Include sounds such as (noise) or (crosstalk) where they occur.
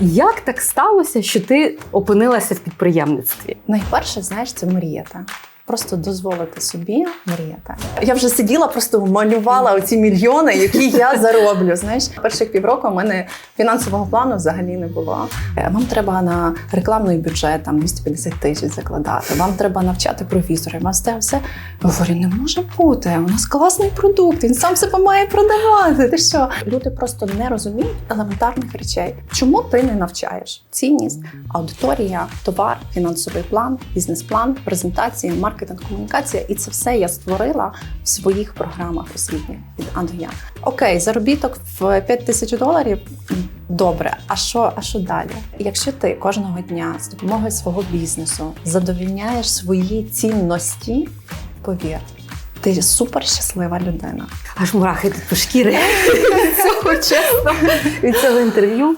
Як так сталося, що ти опинилася в підприємництві? Найперше, знаєш, це мріяти. Просто дозволити собі мріяти. Я вже сиділа, просто малювала оці мільйони, які я (laughs) зароблю. Знаєш, перших півроку у мене фінансового плану взагалі не було. Е, Вам треба на рекламний бюджет там 250 тисяч закладати. Вам треба навчати провізори. Вам це все говорю, не може бути. У нас класний продукт. Він сам себе має продавати. Ти що? Люди просто не розуміють елементарних речей. Чому ти не навчаєш? Цінність, аудиторія, товар, фінансовий план, бізнес-план, презентації, маркетинг, комунікація. І це все я створила в своїх програмах освітніх від А до Я. Окей, заробіток в 5 тисяч доларів. Добре, а що, а що далі? Якщо ти кожного дня з допомогою свого бізнесу задовільняєш свої цінності, повір, ти супер щаслива людина. Аж мурахи тут по чесно від цього інтерв'ю.